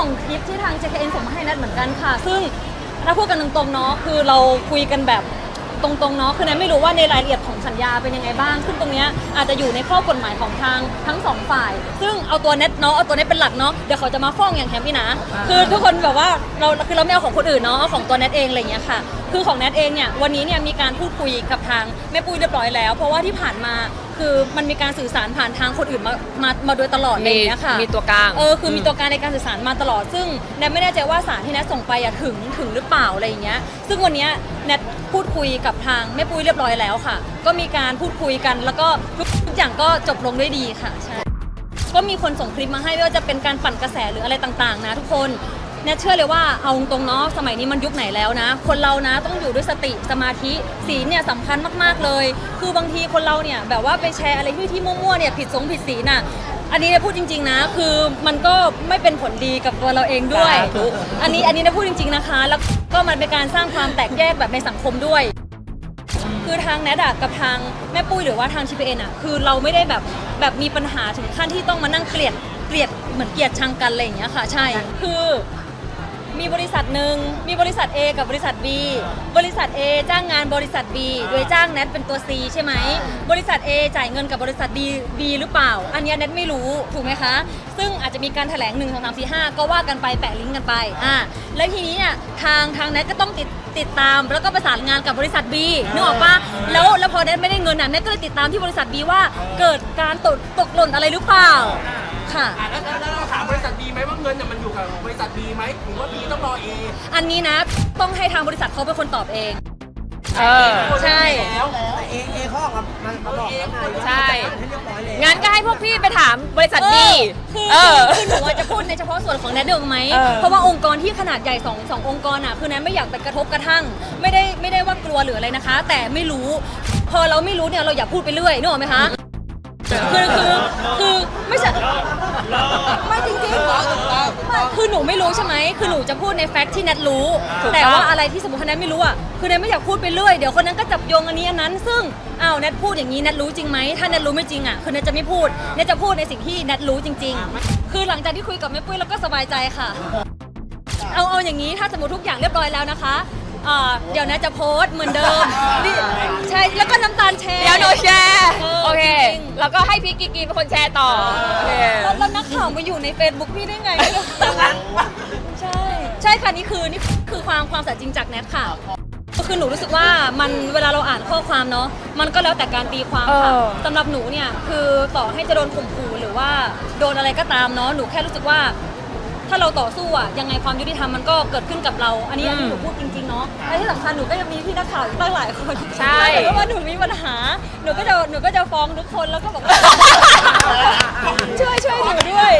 ส่งคลิปที่ทาง JKN ส่งมาให้นัดเหมือนกันค่ะ ซึ่งถ้าพูดกันตรงๆเนาะคือเราคุยกันแบบตรงๆเนาะคือแนทไม่รู้ว่าในรายละเอียดของสัญญาเป็นยังไงบ้าง ซึ่งตรงเนี้ยอาจจะอยู่ในข้อกฎหมายของทางทั้งสองฝ่าย ซึ่งเอาตัวเน็ตเนาะเอาตัวเน็ตเป็นหลักเนาะเดี๋ยวเขาจะมาฟ้องอย่างแฮมพี่นะคือทุกคนแบบว่าเราคือเราไม่เอาของคนอื่นเนาะเอาของตัวเน็ตเองอะไรอย่างเงี้ยค่ะ คือของแนทเองเนี่ยวันนี้เนี่ยมีการพูดคุยกับทางแม่ปุ้ยเรียบร้อยแล้ว เพราะว่าที่ผ่านมา คือมันมีการสื่อสารผ่านทางคนอื่นมามามาโดยตลอดอะไรอย่างเงี้ยค่ะ มีตัวกลาง เออคือมีตัวการในการสื่อสารมาตลอด ซึ่งแนทไม่แน่ใจว่าสารที่แนทส่งไปอะถึงถึงหรือเปล่าอะไรอย่างเงี้ย ซึ่งวันเนี้ยแนทพูดคุยกับทางแม่ปุ้ยเรียบร้อยแล้วค่ะ ก็มีการพูดคุยกัน แล้วก็ทุกทุกอย่างก็จบลงด้วยดีค่ะใช่ก็มีคนส่งคลิปมาให้ไม่ว่าจะเป็นการปั่นกระแสหรืออะไรต่างๆ นะทุกคน แนทเชื่อเลยว่าเอาตรงๆเนาะสมัยนี้มันยุคไหนแล้วนะ คนเรานะต้องอยู่ด้วยสติสมาธิศีลเนี่ยสำคัญมากๆเลย คือบางทีคนเราเนี่ยแบบว่าไปแชร์อะไรที่ที่มั่วๆเนี่ยผิดสงผิดศีลน่ะอันนี้เนี่ยพูดจริง ๆนะ คือมันก็ไม่เป็นผลดีกับตัวเราเองด้วยสาธุอันนี้อันนี้นะพูดจริง ๆนะคะ แล้วก็มันเป็นการสร้างความแตกแยกแบบในสังคมด้วย คือทางแนทอะกับทางแม่ปุ้ยหรือว่าทาง TPN อะคือเราไม่ได้แบบแบบมีปัญหาถึงขั้นที่ต้องมานั่งเกลียดเกลียดเหมือนเกลียดชังกันอะไรอย่างเงี้ยค่ะ ใช่คือ มีบริษัทหนึ่งมีบริษัท A กับบริษัท B บริษัท A จ้างงานบริษัท B โดยจ้างแนทเป็นตัว C ใช่ไหมบริษัท A จ่ายเงินกับบริษัท B B หรือเปล่า อันเนี้ยแนทไม่รู้ถูกไหมคะ ซึ่งอาจจะมีการแถลง1 2 3 4 5 ก็ว่ากันไปแปะลิงก์กันไปอ่าแล้วทีนี้เนี่ยทางทางแนทก็ต้องติดติดตาม แล้วก็ประสานงานกับบริษัท B นึกออกปะแล้วแล้วพอแนทไม่ได้เงินอะแนทก็เลยติดตามที่บริษัท B ว่าเกิดการตกตกหล่นอะไรหรือเปล่า ค่ะ อะแล้วแล้วแล้วเราถามบริษัทบีไหมว่าเงินน่ะมันอยู่กับบริษัทบีไหมหรือว่าบีต้องรอเออันนี้นะต้องให้ทางบริษัทเขาเป็นคนตอบเอง เออ ใช่ แล้วแต่เอเอเขาออกมามามาบอกแล้วไงว่าใช่ให้เรียบร้อยแล้วงั้นก็ให้พวกพี่ไปถามบริษัทเอดีอคือเออ คือหนูอะจะพูดในเฉพาะส่วนของแนทเดิมไหม เออเพราะว่าองค์กรที่ขนาดใหญ่สองสององค์กรอะ คือแนทไม่อยากไปกระทบกระทั่ง ไม่ได้ไม่ได้ว่ากลัวหรืออะไรนะคะ แต่ไม่รู้ พอเราไม่รู้เนี่ยเราอย่าพูดไปเรื่อยนึกออกไหมคะ คือคือคือไม่ใช่ไม่จริงๆไม่คือหนูไม่รู้ใช่ไหมคือหนูจะพูดในแฟกต์ที่แนทรู้ถูกต้องแต่ว่าอะไรที่สมมติว่าแนทไม่รู้อะคือแนทไม่อยากพูดไปเรื่อยเดี๋ยวคนนั้นก็จับโยงอันนี้อันนั้น ซึ่งอ้าวแนทพูดอย่างนี้แนทรู้จริงไหมถ้าแนทรู้ไม่จริงอะคือแนทจะไม่พูดแนทจะพูดในสิ่งที่แนทรู้จริง ๆ คือหลังจากที่คุยกับแม่ปุ้ยแล้วก็สบายใจค่ะ เอาเอาอย่างนี้ถ้าสมมติทุกอย่างเรียบร้อยแล้วนะคะ อ่าเดี๋ยวแนทจะโพสต์เหมือนเดิมนี่ใช่แล้วก็น้ำตาลแชร์เดี๋ยวหนูแชร์เออโอเค จริงแล้วก็ให้พี่กิกกีเป็นคนแชร์ต่อโอเคแล้วแล้วนักข่าวมาอยู่ใน Facebook พี่ได้ไง ใช่ ใช่ค่ะ นี่คือนี่คือความความสัตย์จริงจากแนทค่ะคือหนูรู้สึกว่ามันเวลาเราอ่านข้อความเนาะมันก็แล้วแต่การตีความค่ะเออ สำหรับหนูเนี่ยคือต่อให้จะโดนข่มขู่หรือว่าโดนอะไรก็ตามเนาะหนูแค่รู้สึกว่า ถ้าเราต่อสู้อะยังไงความยุติธรรมมันก็เกิดขึ้นกับเรา อันนี้อันนี้หนูพูดจริงๆเนาะและที่สำคัญหนูก็ยังมีพี่นักข่าวอีกตั้งหลายคนใช่ถ้าเกิดว่าหนูมีปัญหาหนูก็จะหนูก็จะฟ้องทุกคนแล้วก็บอกว่า ช่วยช่วยหนูด้วย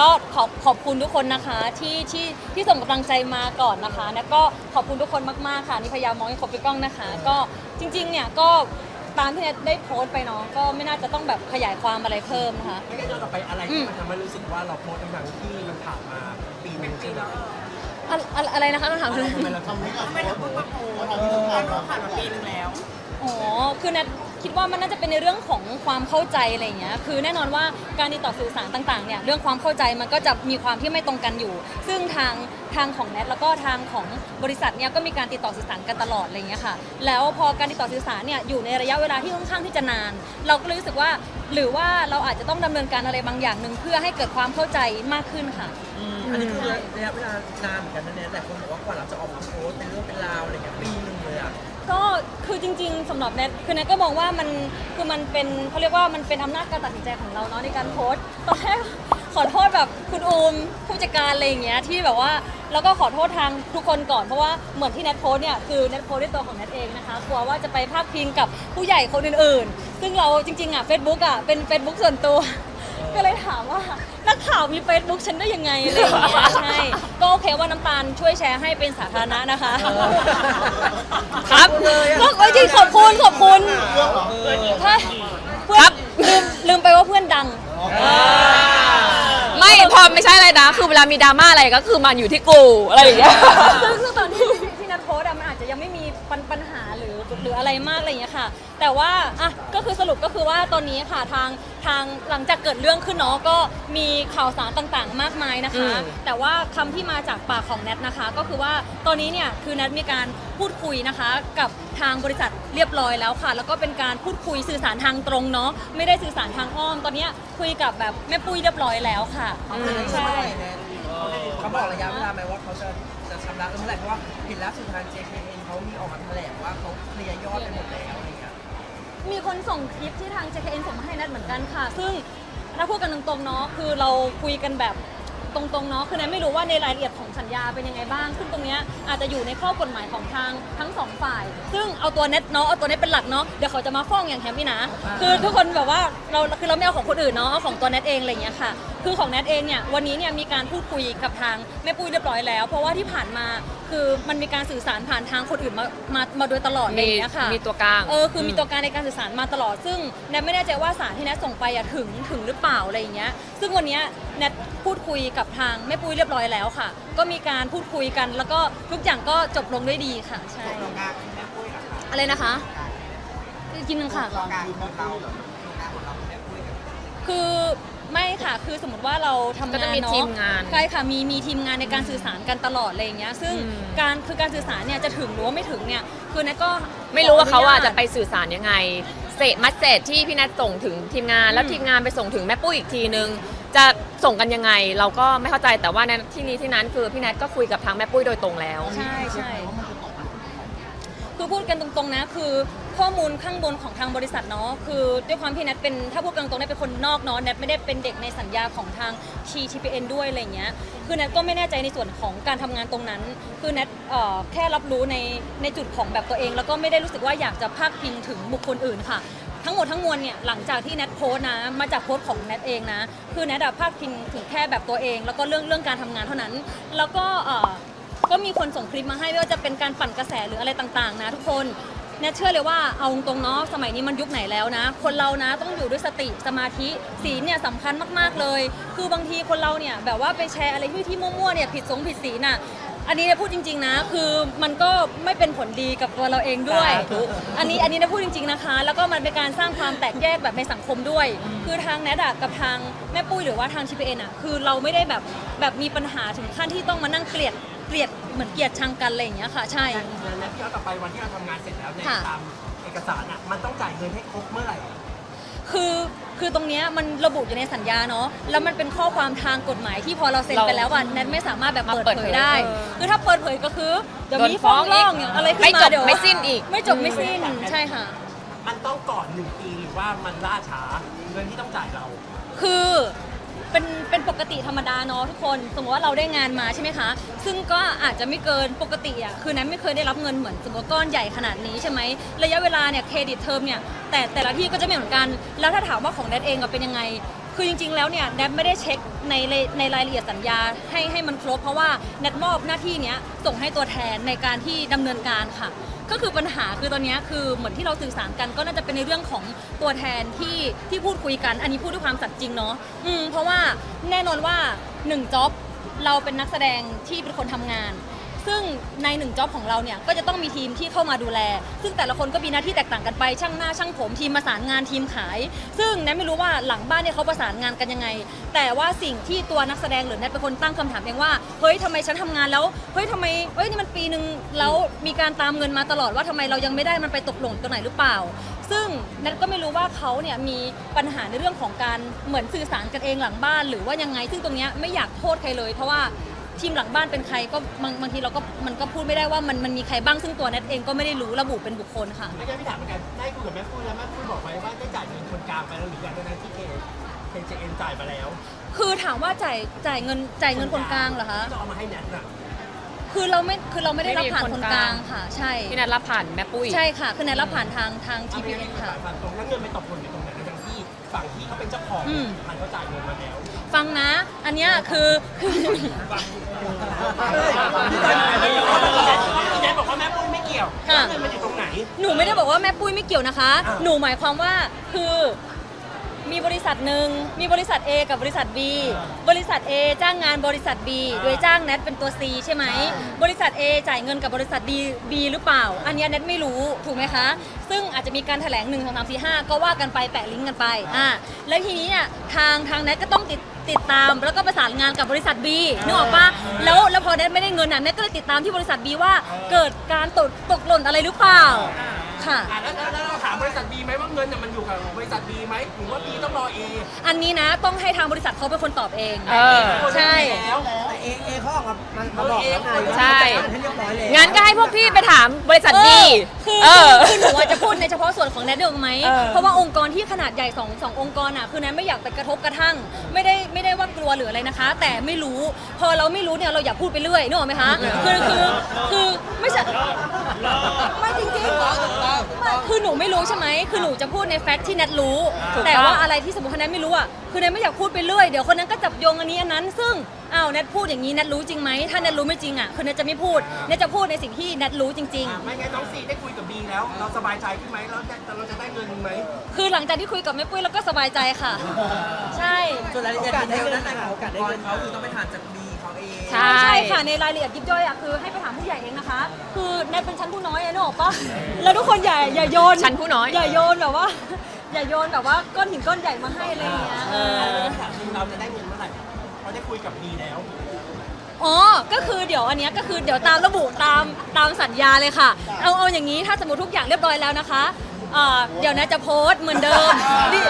ก่อนอื่นก็ขอบขอบคุณทุกคนนะคะที่ที่ที่ส่งกำลังใจมาก่อนนะคะ แล้วก็ขอบคุณทุกคนมากๆค่ะนี่พยายามมองให้ครบทุกกล้องนะคะ ก็จริงๆเนี่ยก็ตามที่เน็ตได้โพสต์ไปเนาะก็ไม่น่าจะต้องแบบขยายความอะไรเพิ่มนะคะ ไม่ได้ย้อนกลับไปอะไรที่มันทำให้รู้สึกว่าเราโพสต์ทั้งๆที่มันผ่านมาปีหนึงใช่ไหมอะอะอะไรนะคะคำถามคือทำไมเราทำให้กับโพสต์อ๋อ คือแนท คิดว่ามันน่าจะเป็นในเรื่องของความเข้าใจอะไรอย่างเงี้ยคือแน่นอนว่าการติดต่อสื่อสารต่างๆเนี่ยเรื่องความเข้าใจมันก็จะมีความที่ไม่ตรงกันอยู่ ซึ่งทางทางของแนทแล้วก็ทางของบริษัทเนี่ยก็มีการติดต่อสื่อสารกันตลอดอะไรอย่างเงี้ยค่ะ แล้วพอการติดต่อสื่อสารเนี่ยอยู่ในระยะเวลาที่ค่อนข้างที่จะนาน เราก็เลยรู้สึกว่า หรือว่าเราอาจจะต้องดำเนินการอะไรบางอย่างหนึ่งเพื่อให้เกิดความเข้าใจมากขึ้นค่ะ อันนี้คือระยะเวลานานเหมือนกันนะเนี่ยแต่คนบอกว่ากว่าเราจะออกมาโพสต์เป็นเรื่องเป็นราวอะไรเงี้ยปีหนึงเลยอะ ก็คือจริง ๆสำหรับแนทคือแนทก็มองว่ามันคือมันเป็นเขาเรียกว่ามันเป็นอำนาจการตัดสินใจของเราเนาะในการโพสต์ตอนแรกขอโทษแบบคุณอูมผู้จัดการอะไรอย่างเงี้ยที่แบบว่าแล้วก็ขอโทษทางทุกคนก่อนเพราะว่าเหมือนที่แนทโพสต์เนี่ยคือแนทโพสต์ด้วยตัวของแนทเองนะคะกลัวว่าจะไปพาดพิงกับผู้ใหญ่คนอื่นๆ ซึ่งเราจริงๆอะ Facebook อะเป็น Facebook ส่วนตัว ก็เลยถามว่านักข่าวมีเฟซบุ๊กฉันได้ยังไงอะไรอย่างเงี้ยใช่ก็โอเคว่าน้ำตาลช่วยแชร์ให้เป็นสาธารณะนะคะ ครับก็เอ้ยจริงขอบคุณขอบคุณใช่เพื่อนลืมลืมไปว่าเพื่อนดัง ไม่พอไม่ใช่อะไรนะ คือเวลามีดราม่าอะไรก็คือมันอยู่ที่กูอะไรอย่างเงี้ย ซึ่งซึ่งตอนที่ที่นัดโพสต์อะมันอาจจะยังไม่มีปัญปัญหาหรือหรืออะไรมากอะไรอย่างเงี้ยค่ะ แต่ว่าอะก็คือสรุปก็คือว่าตอนนี้ค่ะทางทางหลังจากเกิดเรื่องขึ้นเนาะก็มีข่าวสารต่างๆ มากมายนะคะ อืม แต่ว่าคำที่มาจากปากของแนทนะคะ ก็คือว่าตอนนี้เนี่ยคือแนทมีการพูดคุยนะคะ กับทางบริษัทเรียบร้อยแล้วค่ะ แล้วก็เป็นการพูดคุยสื่อสารทางตรงเนาะไม่ได้สื่อสารทางอ้อม ตอนเนี้ยคุยกับแบบแม่ปุ้ยเรียบร้อยแล้วค่ะอืมใช่ เขาบอกระยะเวลาไหมว่าเขาจะจะชำระเมื่อไหร่เพราะว่าเห็นล่าสุดทาง JKN เขามีออกมาแถลงว่าเขาเคลียร์ยอดไปหมดแล้วอะไรเงี้ย มีคนส่งคลิปที่ทาง JKN ส่งมาให้นัดเหมือนกันค่ะ ซึ่งถ้าพูดกันตรงๆเนาะคือเราคุยกันแบบตรงๆเนาะคือนัทไม่รู้ว่าในรายละเอียดของสัญญาเป็นยังไงบ้าง ซึ่งตรงเนี้ยอาจจะอยู่ในข้อกฎหมายของทางทั้งสองฝ่าย ซึ่งเอาตัวเน็ตเนาะเอาตัวเน็ตเป็นหลักเนาะเดี๋ยวเขาจะมาฟ้องอย่างแฮมมี่นะ คือทุกคนแบบว่าเราคือเราไม่เอาของคนอื่นเนาะเอาของตัวเน็ตเองอะไรอย่างเงี้ยค่ะคือของเน็ตเองเนี่ยวันนี้เนี่ยมีการพูดคุยกับทางแม่ปุ้ยเรียบร้อยแล้ว เพราะว่าที่ผ่านมาคือมันมีการสื่อสารผ่านทางคนอื่นมามามาโดยตลอดอะไรมีอย่างเงี้ยค่ะมีตัวกลางเออคือมีตัวการในการสื่อสารมาตลอด ซึ่งแนทไม่แน่ใจว่าสารที่แนทส่งไปอะถึงถึงหรือเปล่าอะไรอย่างเงี้ยซึ่งวันเนี้ยแนทพูดคุยกับทางแม่ปุ้ยเรียบร้อยแล้วค่ะก็มีการพูดคุยกัน แล้วก็ทุกอย่างก็จบลงด้วยดีค่ะใช่อะไรนะคะอีกทีนึงค่ะ คือไม่ค่ะ คือสมมติว่าเราทำก็งาจะนมีเนาะทีมงานใช่ค่ะ มีมีทีมงานในการสื่อสารกันตลอดอะไรอย่างเงี้ย ซึ่งอืม การคือการสื่อสารเนี่ยจะถึงหรือว่าไม่ถึงเนี่ยคือแนทก็ไม่รู้ว่าเขาอะขนุญต จะไปสื่อสารยังไงเศษมัสเซจที่พี่นัทส่งถึงทีมงาน แล้วอืม ทีมงานไปส่งถึงแม่ปุ้ยอีกทีนึงจะ ส่งกันยังไง เราก็ไม่เข้าใจแต่ว่าในที่นี้ที่นั้นคือพี่นัทก็คุยกับทางแม่ปุ้ยโดยตรงแล้ว ใช่ใช่คือพูดกันตรงๆนะ คือข้อมูลข้างบนของทางบริษัทเนาะคือด้วยความที่แนทเป็นถ้าพูดกันตรงๆแนทเป็นคนนอกเนาะแนทไม่ได้เป็นเด็กในสัญญาของทาง TTPN ด้วยอะไรเงี้ยคือแนทก็ไม่แน่ใจในส่วนของการทำงานตรงนั้น คือแนทเอ่อแค่รับรู้ในในจุดของแบบตัวเอง แล้วก็ไม่ได้รู้สึกว่าอยากจะพาดพิงถึงบุคคลอื่นค่ะ ทั้งหมดทั้งมวลเนี่ยหลังจากที่แนทโพสต์นะ มาจากโพสต์ของแนทเองนะ คือแนทอะพาดพิงถึงแค่แบบตัวเอง แล้วก็เรื่องเรื่องการทำงานเท่านั้น แล้วก็เอ่อก็มีคนส่งคลิปมาให้ไม่ว่าจะเป็นการปั่นกระแสหรืออะไรต่างๆ นะทุกคนเนี่ยเชื่อเลยว่าเอาตรงๆเนาะสมัยนี้มันยุคไหนแล้วนะ คนเรานะต้องอยู่ด้วยสติสมาธิศีลเนี่ยสำคัญมากๆเลย คือบางทีคนเราเนี่ยแบบว่าไปแชร์อะไรที่ที่มั่วๆเนี่ยผิดสงผิดศีลน่ะ อันนี้เนี่ยพูดจริง ๆ นะ คือมันก็ไม่เป็นผลดีกับตัวเราเองด้วยสาธุอันนี้อันนี้นะพูดจริง ๆ นะคะ แล้วก็มันเป็นการสร้างความแตกแยกแบบในสังคมด้วย คือทางแนทอะกับทางแม่ปุ้ยหรือว่าทางชีพีเอ็นอะคือเราไม่ได้แบบแบบมีปัญหาถึงขั้นที่ต้องมานั่งเกลียดเกลียดเหมือนเกลียดชังกันอะไรอย่างเงี้ยค่ะ ใช่ แล้วแล้วที่เอาต่อไปวันที่เราทำงานเสร็จแล้วเนี่ยค่ะ ตามเอกสารอะมันต้องจ่ายเงินให้ครบเมื่อไหร่ คือคือตรงเนี้ยมันระบุอยู่ในสัญญาเนาะแล้วมันเป็นข้อความทางกฎหมายที่พอเราเซ็นเราไปแล้วอะแนทไม่สามารถแบบมาเปิดเปิดเผเผยยได้เออคือถ้าเปิดเผยก็คือเดี๋ยวโดนมีฟ้องฟ้องอีร้กองอะไรขึ้นไม่มาจบเดี๋ยวไม่สิ้นอีก ไม่จบไม่สิ้นใช่ค่ะ มันต้องก่อนหนึ่งปีหรือว่ามันล่าช้าเงินที่ต้องจ่ายเรา คือ เป็นเป็นปกติธรรมดาเนาะทุกคน สมมติว่าเราได้งานมาใช่ไหมคะ ซึ่งก็อาจจะไม่เกินปกติอะคือแนั้นไม่เคยได้รับเงินเหมือนสมมติว่าก้อนใหญ่ขนาดนี้ใช่ไหมระยะเวลาเนี่ยเครดิตเทอมเนี่ยแต่แต่ละที่ก็จะไม่เหมือนกัน แล้วถ้าถามว่าของแนทเองอะเป็นยังไง คือจริง ๆ แล้วเนี่ยแนทไม่ได้เช็คในในในรายละเอียดสัญญาให้ให้มันครบเพราะว่าแนทมอบหน้าที่เนี้ยส่งให้ตัวแทนในการที่ดำเนินการค่ะ ก็คือปัญหาคือตอนนี้คือเหมือนที่เราสื่อสารกันก็น่าจะเป็นในเรื่องของตัวแทนที่ที่พูดคุยกัน อันนี้พูดด้วยความสัตย์จริงเนาะอืมเพราะว่าแน่นอนว่าหนึ่งจ็อบเราเป็นนักแสดงที่เป็นคนทำงาน ซึ่งในหนึ่งจ็อบของเราเนี่ยก็จะต้องมีทีมที่เข้ามาดูแล ซึ่งแต่ละคนก็มีหน้าที่แตกต่างกันไป ช่างหน้าช่างผมทีมประสานงานทีมขาย ซึ่งแนทไม่รู้ว่าหลังบ้านเนี่ยเขาประสานงานกันยังไง แต่ว่าสิ่งที่ตัวนักแสดงหรือแนทเป็นคนตั้งคำถามเองว่าเฮ้ยทำไมฉันทำงานแล้วเฮ้ยทำไมเฮ้ยนี่มันปีหนึ่งแล้วมีการตามเงินมาตลอดว่าทำไมเรายังไม่ได้มันไปตกหล่นตัวไหนหรือเปล่า ซึ่งแนทก็ไม่รู้ว่าเขาเนี่ยมีปัญหาในเรื่องของการเหมือนสื่อสารกันเองหลังบ้าน หรือว่ายังไงซึ่งตรงเนี้ยไม่อยากโทษใครเลย เพราะว่า ทีมหลังบ้านเป็นใครก็บางบางทีเราก็มันก็พูดไม่ได้ว่ามันมันมีใครบ้างซึ่งตัวแนทเองก็ไม่ได้รู้ระบุเป็นบุคคลค่ะ ไม่ใช่พี่ถามเหมือนกันได้คุยกับแม่ปุ้ยแล้วแม่ปุ้ยบอกไหมว่าได้จ่ายเงินคนกลางไปแล้วหรือยังทั้งๆที่เคเคเจเอ็นจ่ายไปแล้วคือถามว่าจ่ายจ่ายเงินจ่ายเงินคนกลางเหรอคะที่จะเอามาให้แนทน่ะคือเราไม่คือเราไม่ได้รับผ่านไม่มีคคนนกกลาลางงค่ะ ใช่พี่นัทรับผ่านแม่ปุ้ยใช่ค่ะคือแนนรับผ่านทางทางที TPN ค่ะฝั่งตรงแล้วเงินไปตกหล่นอยู่ตรงไหนทั้งที่ฝั่งที่เขาเป็นเจ้าของอืมมันเขาจ่ายเงินมาแล้ว ฟังนะ อันเนี้ยคือพี่แนทบอกว่าแม่ปุ้ยไม่เกี่ยวค่ะ เงินมันอยู่ตรงไหน หนูไม่ได้บอกว่าแม่ปุ้ยไม่เกี่ยวนะคะอ่าหนูหมายความว่าคือมีบริษัทหนึ่งมีบริษัท A กับบริษัท B บริษัท A จ้างงานบริษัท B โดยจ้างแนทเป็นตัว C ใช่ไหมบริษัท A จ่ายเงินกับบริษัท D B หรือเปล่า อันเนี้ยแนทไม่รู้ถูกไหมคะ ซึ่งอาจจะมีการแถลง1 2 3 4 5ก็ว่ากันไปแปะลิงก์กันไปอ่าแล้วทีนี้เนี่ยทางทางแนทก็ต้องติด ติดตามแล้วก็ประสานงานกับบริษัท B นึกออกปะแล้วแล้วพอแนทไม่ได้เงินน่ะเนทก็เลยติดตามที่บริษัท B ว่าเกิดการตกตกหล่นอะไรหรือเปล่าค่ะ อะแล้วแล้วแล้วเราถาม บริษัทบีไหมว่าเงินน่ะมันอยู่กับบริษัทบีไหมหรือว่าบีต้องรอเออันนี้นะต้องให้ทางบริษัทเขาเป็นคนตอบเอง เออ ใช่ แล้ว แต่เอเอเขาออกมามามาบอกแล้วไงว่าใช่จัดการให้เรียบร้อยแล้ว งั้นก็ให้พวกพี่ไปถามบริษัทเอดีอคือเออ คือหนูอาจจะพูดในเฉพาะส่วนของแนทเดียวไหม เออเพราะว่าองค์กรที่ขนาดใหญ่สองสององค์กรอะคือแนทไม่อยากไปกระทบกระทั่ง ไม่ได้ไม่ได้ว่ากลัวหรืออะไรนะคะ แต่ไม่รู้ พอเราไม่รู้เนี่ยเราอย่าพูดไปเรื่อยนึกออกไหมคะคือคือคือไม่ใช่ไม่จริงๆไม่คือหนูไม่รู้ใช่ไหมคือหนูจะพูดในแฟกต์ที่แนทรู้ถูกต้องแต่ว่าอะไรที่สมมติว่าแนทไม่รู้อะคือแนทไม่อยากพูดไปเรื่อยเดี๋ยวคนนั้นก็จับโยงอันนี้อันนั้น ซึ่งอ้าวแนทพูดอย่างนี้แนทรู้จริงไหมถ้าแนทรู้ไม่จริงอะคือแนทจะไม่พูดแนทจะพูดในสิ่งที่แนทรู้จริงอะไม่งั้นน้องซีได้คุยกับบีแล้ว เราสบายใจขึ้นไหมเราจะเราจะได้เงินไหมๆคือหลังจากที่คุยกับแม่ปุ้ยแล้วก็สบายใจค่ะ ใช่ ส่วนรายละเอียดดีเทลนั้นนะคะโอกาสได้เงินเขาคือต้องไปถามจากบี เขาเองใช่ ใช่ค่ะในรายละเอียดยิบย่อยอะคือให้ไปถามผู้ใหญ่เองนะคะ คือแนทเป็นชั้นผู้น้อยอะนึกออกปะแล้วทุกคนอย่าอย่าโยนชั้นผู้น้อย อย่าโยนแบบว่า อย่าโยนแบบว่าก้อนหินก้อนใหญ่มาให้อะไรอย่างเงี้ยเออ ถามจริงเราจะได้เงินเมื่อไหร่เราได้คุยกับบีแล้ว อ๋อ ก็คือเดี๋ยวอันเนี้ยก็คือเดี๋ยวตามระบุตามตามสัญญาเลยค่ะ เอาเอาอย่างนี้ถ้าสมมติทุกอย่างเรียบร้อยแล้วนะคะ เอ่อเดี๋ยวนะจะโพสต์เหมือนเดิมนี่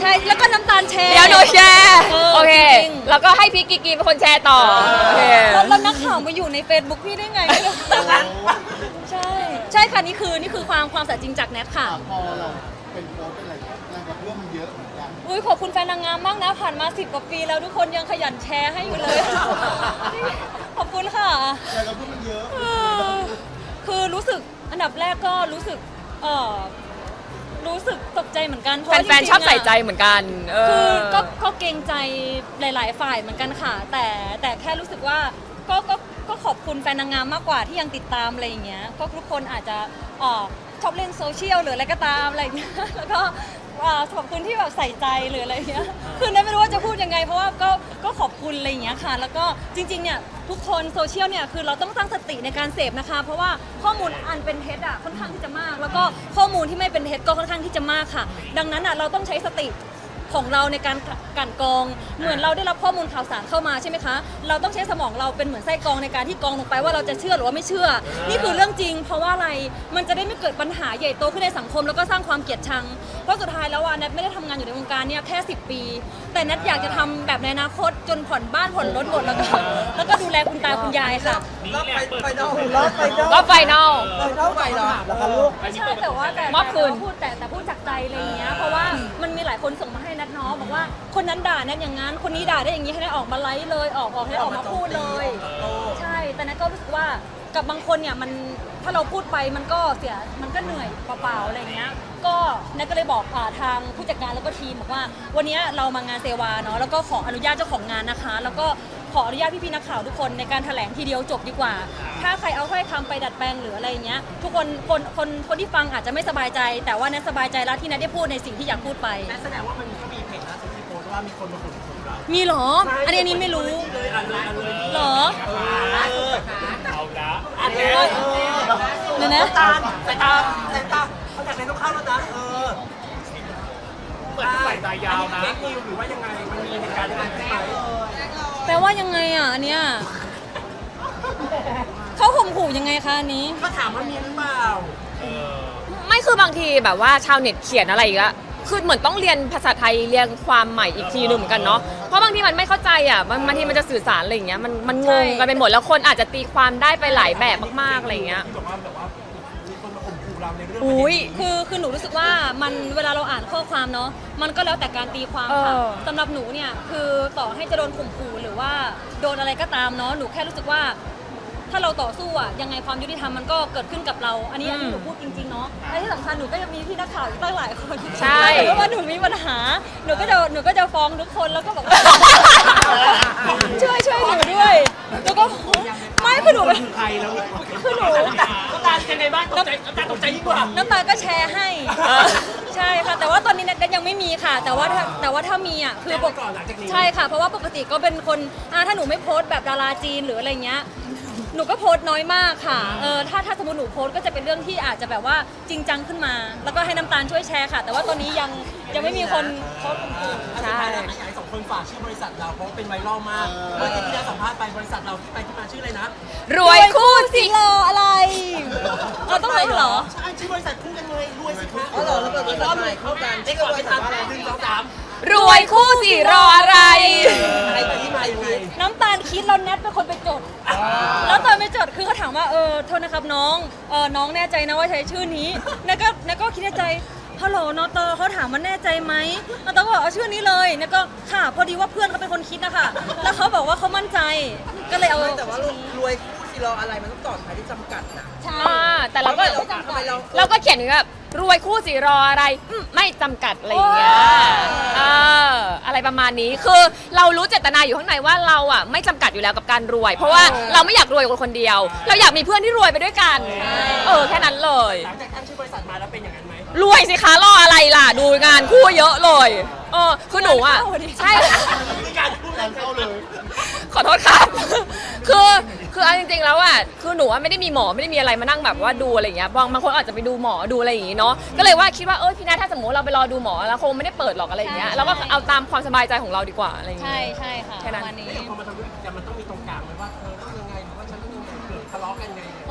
ใช่แล้วก็น้ำตาลแชร์ เดี๋ยวหนูแชร์เออโอเค จริง แล้วก็ให้พี่กิกกีเป็นคนแชร์ต่อโอเคแล้วแล้วนักข่าวมาอยู่ใน Facebook พี่ได้ไงใช่ ใช่ค่ะ นี่คือนี่คือความความสัตย์จริงจากแนทค่ะ พอเราเป็นโค้ชเป็นอะไรแรงกระเพื่อมมันเยอะเหมือนกันอุ้ยขอบคุณแฟนนางงามมากนะ ผ่านมา 10 กว่าปีแล้วทุกคนยังขยันแชร์ให้อยู่เลย ขอบคุณค่ะแรงกระเพื่อมมันเยอะ เออคือรู้สึกอันดับแรกก็รู้สึกเออ รู้สึกตกใจเหมือนกันเพราะว่าแฟนจริงๆๆชอบใส่ใจะเหมือนกัน เอคืออ ก็ก็เกรงใจหลาย ๆ ฝ่ายเหมือนกันค่ะ แต่แต่แค่รู้สึกว่าก็ก็ก็ขอบคุณแฟนนางงามมากกว่าที่ยังติดตามอะไรอย่างเงี้ยก็ทุกคนอาจจะเอ่อชอบเล่นโซเชียลหรืออะไรก็ตามอะไรอย่างเงี้ยแล้วก็ เอ่อขอบคุณที่แบบใส่ใจหรืออะไรอย่างเงี้ยคือเนยไม่รู้ว่าจะพูดยังไง เพราะว่าก็ก็ขอบคุณอะไรอย่างเงี้ยค่ะ แล้วก็จริงๆเนี่ยทุกคนโซเชียลเนี่ยคือเราต้องตั้งสติในการเสพนะคะ เพราะว่าข้อมูลอันเป็นเท็จอะค่อนข้างที่จะมาก แล้วก็ข้อมูลที่ไม่เป็นเท็จก็ค่อนข้างที่จะมากค่ะ ดังนั้นอะเราต้องใช้สติ ของเราในการกลันกรอง เหมือนเราได้รับข้อมูลข่าวสารเข้ามาใช่ไหมคะ เราต้องใช้สมองเราเป็นเหมือนไส้กรองในการที่กรองลงไปว่าเราจะเชื่อหรือว่าไม่เชื่อ นี่คือเรื่องจริง เพราะว่าอะไร มันจะได้ไม่เกิดปัญหาใหญ่โตขึ้นในสังคม แล้วก็สร้างความเกลียดชัง เพราะสุดท้ายแล้วอะแนทไม่ได้ทำงานอยู่ในวงการเนี่ยแค่ 10 ปี แต่แนทอยากจะทำแบบในอนาคตจนผ่อนบ้านผ่อนรถหมดแล้วก็แล้วก็ดูแลคุณตาคุณยายค่ะ รอบไฟไฟนอลรอบไฟนอลรอบไฟนอลไฟนอลไฟเหรอ แล้วก็ลูก ใช่แต่ว่าแต่มอบคืน แต่ว่าพูดแต่แต่พูดจากใจอะไรอย่างเงี้ย คนส่งมาให้นัดน้องบอกว่าคนนั้นด่านัดอย่างนั้นคนนี้ด่าได้อย่างนี้ให้นัดออกมาไลฟ์เลยออกออกให้นัทออกมาพูดเลย ใช่แต่นัทก็รู้สึกว่ากับบางคนเนี่ยมันถ้าเราพูดไปมันก็เสียมันก็เหนื่อยเปล่าๆอะไรอย่างเงี้ยก็นัทก็เลยบอกอ่าทางผู้จัดการแล้วก็ทีมบอกว่า วันนี้เรามางานเซวาเนาะแล้วก็ขออนุญาตเจ้าของงานนะคะ แล้วก็ ขออนุญาตพี่ๆนักข่าวทุกคนในการแถลงทีเดียวจบดีกว่า ถ้าใครเอาถ้อยคำไปดัดแปลงหรืออะไรอย่างเงี้ย ทุกคนคนคนคนที่ฟังอาจจะไม่สบายใจ แต่ว่านัทสบายใจแล้วที่นัทได้พูดในสิ่งที่อยากพูดไป นั่นแสดงว่ามันก็มีเพจล่าสุดที่โพสต์ว่ามีคนมาข่มขู่เรามีเหรอ อันนี้อันนี้ไม่รู้เลยอ่านเลยอ่านเลยเหรอเอาละอ่านเลยเดี๋ยวนะตาสายตาสายตาเขาจากในต้องเข้าแล้วนะเออเหมือนสายตายาวนะเฟกนิวหรือว่ายังไงมันมีในการยังไงไหม แปลว่ายังไงอะอันเนี้ยเขาข่มขู่ยังไงคะอันนี้ ก็ถามว่ามีหรือเปล่า ไม่คือบางทีแบบว่าชาวเน็ตเขียนอะไรอีกอะคือเหมือนต้องเรียนภาษาไทยเรียงความใหม่อีกทีหนึ่งเหมือนกันเนาะ เพราะบางทีมันไม่เข้าใจอะมันบางทีมันจะสื่อสารอะไรอย่างเงี้ยมันมันงงกันไปหมดแล้วคนอาจจะตีความได้ไปหลายแบบมากๆอะไรอย่างเงี้ย ที่บอกว่า องอุ้ย คือคือหนูรู้สึกว่ามันเวลาเราอ่านข้อความเนาะมันก็แล้วแต่การตีความค่ะเออ สำหรับหนูเนี่ยคือต่อให้จะโดนข่มขู่หรือว่าโดนอะไรก็ตามเนาะหนูแค่รู้สึกว่า ถ้าเราต่อสู้อะยังไงความยุติธรรมมันก็เกิดขึ้นกับเรา อันนี้อันนี้หนูพูดจริงๆเนาะและที่สำคัญหนูก็ยังมีพี่นักข่าวอีกตั้งหลายคนใช่ถ้าเกิดว่าหนูมีปัญหาหนูก็จะหนูก็จะฟ้องทุกคนแล้วก็บอกว่า ช่วยช่วยหนูด้วย แล้วก็ ไม่คือหนูเป็นคือใครแล้วคือหนูน้ำตาลน้ำตาลยังไงบ้างตกใจน้ำตาลตกใจยิ่งกว่าน้ำตาลก็แชร์ให้ ใช่ค่ะ แต่ว่าตอนนี้นัทยังไม่มีค่ะ แต่ว่าถ้าแต่ว่าถ้ามีอะคือปกแจ้งไว้ก่อนหลังจากนี้ใช่ค่ะ เพราะว่าปกติก็เป็นคนอ่าถ้าหนูไม่โพสต์แบบดาราจีนหรืออะไรเงี้ยหนูก็โพสต์น้อยมากค่ะ เออ ถ้าถ้าสมมติหนูโพสต์ก็จะเป็นเรื่องที่อาจจะแบบว่าจริงจังขึ้นมา แล้วก็ให้น้ำตาลช่วยแชร์ค่ะ แต่ว่าตอนนี้ยังยังไม่มีคนโพสต์คนอื่นสุดท้ายแล้วอยากให้สอง คนฝากชื่อบริษัทเราเพราะว่าเป็นไวรัลมากเมื่อกี้ที่เราสัมภาษณ์ไปบริษัทเราที่ไปที่มาชื่ออะไรนะรวยคู่สิรออะไรเราต้องเลยเหรอใช่ชื่อบริษัทคู่กันเลยรวยสิคะอ๋อเหรอแล้วเปิดบริษัทใหม่เข้ากันนี่ก็บริษัทอะไรหนึ่งสองสามรวยคู่สิรออะไรอะไรไปที่มายังไงน้ำตาลคิดแล้วแนทเป็นคนไปจด แล้วตอนไปจดคือเขาถามว่าเออโทษนะครับน้องเออน้องแน่ใจนะว่าใช้ชื่อนี้แนทก็แนทก็คิดในใจ ฮัลโหลนอตอเขาถามว่าแน่ใจไหมนอตอก็บอกเอาชื่อนี้เลยแนทก็ค่ะพอดีว่าเพื่อนเขาเป็นคนคิดนะคะแล้วเขาบอกว่าเขามั่นใจก็เลยเอาไม่แต่ว่ารวยคู่สิรออะไรมันต้องต่อท้ายที่จำกัดนะใช่อ่าแต่เราก็ทำไมเราเราก็เขียนแบบรวยคู่สิรออะไรอืมไม่จำกัดอะไรอย่างเงี้ยเอออะไรประมาณนี้คือเรารู้เจตนาอยู่ข้างในว่าเราอะไม่จำกัดอยู่แล้วกับการรวย เพราะว่าเราไม่อยากรวยกับคนเดียว เราอยากมีเพื่อนที่รวยไปด้วยกัน เออแค่นั้นเลย หลังจากตั้งชื่อบริษัทมาแล้วเป็นอย่างนั้นไหม รวยสิคะรออะไรล่ะ ดูงานคู่เยอะเลยเออคือหนูอะใช่มีการพูดการเข้าเลย ขอโทษครับ คือคือเอาจริงๆแล้วอะคือหนูอะไม่ได้มีหมอไม่ได้มีอะไรมานั่งแบบว่าดูอะไรอย่างเงี้ยบางบางคนอาจจะไปดูหมอดูอะไรอย่างงี้เนาะก็เลยว่าคิดว่าเออพี่นาถ้าสมมติเราไปรอดูหมอแล้วคงไม่ได้เปิดหรอกอะไรอย่างเงี้ยเราก็เอาตามความสบายใจของเราดีกว่าอะไรอย่างใช่เงี้ย ใช่ค่ะแค่ปนั้นระมาณนี้ พอมาทำธุรกิจมัน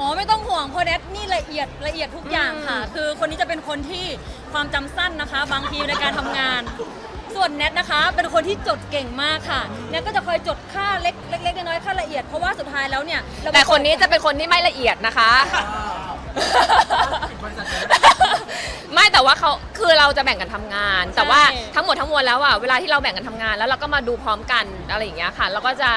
อ๋อไม่ต้องห่วงเพราะแนทนี่ละเอียดละเอียดทุกอย่างค่ะ คือคนนี้จะเป็นคนที่ความจำสั้นนะคะ บางทีในการทำงาน ส่วนแนทนะคะ เป็นคนที่จดเก่งมากค่ะแนทก็จะคอยจดค่าเล็กเล็กๆน้อยๆค่าละเอียดเพราะว่าสุดท้ายแล้วเนี่ยเราแต่คนนี้จะเป็นคนที่ไม่ละเอียดนะคะ ไม่แต่ว่าเขาคือเราจะแบ่งกันทำงาน แต่ว่าทั้งหมดทั้งมวลแล้วอะเวลาที่เราแบ่งกันทำงานแล้วเราก็มาดูพร้อมกันอะไรอย่างเงี้ยค่ะ เราก็จะ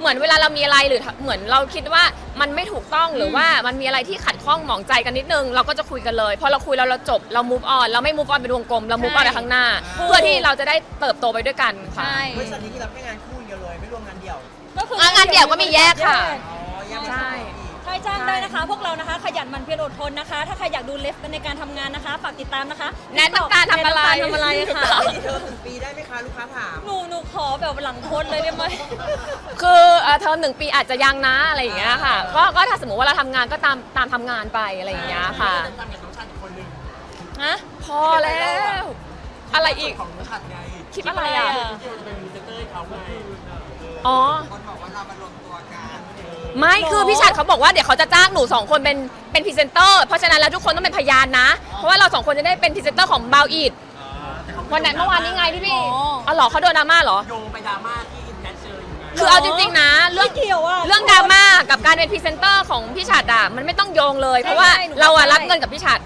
เหมือนเวลาเรามีอะไรหรือเหมือนเราคิดว่ามันไม่ถูกต้องหรือว่ามันมีอะไรที่ขัดข้องหมองใจกันนิดนึง เราก็จะคุยกันเลยพอเราคุยแล้วเราจบเรา move on เราไม่ move on เป็นวงกลมเรา move on ไปข้างหน้า เพื่อที่เราจะได้เติบโตไปด้วยกันค่ะ ใช่บริษัทนี้ที่รับแค่งานคู่อย่างเดียวเลย ไม่รวมงานเดี่ยว ก็คืออะงานเดี่ยวก็มีแยกค่ะ อ๋อยังไม่ใช่ ใช่ จ้างได้นะคะ พวกเรานะคะ ขยันหมันเพียรอดทนนะคะ ถ้าใครอยากดูเลฟในการทำงานนะคะ ฝากติดตามนะคะแนทน้ำตาลทำอะไร แนทน้ำตาลทำอะไรค่ะไม่ได้เทอมหนึ่งปีได้ไหมคะ ลูกค้าถาม หนูหนูขอแบบหลังโพสต์เลยได้ไหม คือเอ่อเทอมหนึ่งปีอาจจะยังนะอะไรอย่างเงี้ยค่ะก็ก็ถ้าสมมติว่าเราทำงานก็ตามตามทำงานไปอะไรอย่างเงี้ยค่ะทำกับน้องชาติอีกคนนึงฮะ พอแล้ว อะไรอีกของน้องชัดไงคิดอะไรอะคิดอะไรอะที่เราจะเป็นพรีเซนเตอร์ให้เขาไงอ๋อ คนบอกว่าเรามารวมตัวกัน ไม่คือพี่ชัดเขาบอกว่าเดี๋ยวเขาจะจ้างหนูสองคนเป็นเป็นพรีเซนเตอร์เพราะฉะนั้นแล้วทุกคนต้องเป็นพยานนะ เพราะว่าเราสองคนจะได้เป็นพรีเซนเตอร์ของบาวอีดวันนั้นเมื่อวานนี้ไงที่พี่อ๋อเหรอเขาโดนดราม่าเหรอ โยงไปดราม่าที่อินแคสเจอร์อยู่ไงคือเอาจริงๆนะ เรื่องไม่เกี่ยวอะเรื่องดราม่ากับการเป็นพรีเซนเตอร์ของพี่ชัดอะมันไม่ต้องโยงเลย เพราะว่าใช่หนูเราอะเข้าใจรับเงินกับพี่ชัด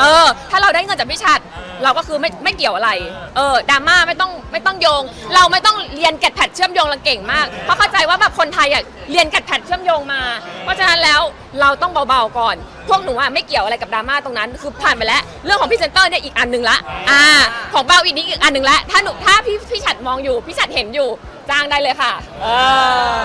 เออ ถ้าเราได้เงินจากพี่ชัดเราก็คือไม่ไม่เกี่ยวอะไร เออดราม่าไม่ต้องไม่ต้องโยง เราไม่ต้องเรียนแกดแพดเชื่อมโยงเราเก่งมาก เพราะเข้าใจว่าแบบคนไทยอะเรียนแกดแพดเชื่อมโยงมา เพราะฉะนั้นแล้วเราต้องเบาๆก่อน พวกหนูอะไม่เกี่ยวอะไรกับดราม่าตรงนั้น คือผ่านไปแล้ว เรื่องของพรีเซนเตอร์เนี่ยอีกอันหนึ่งละ อ่า ของเบาอีกนี่อีกอันหนึ่งละ ถ้าหนูถ้าพี่พี่ชัดมองอยู่พี่ชัดเห็นอยู่จ้างได้เลยค่ะ เออ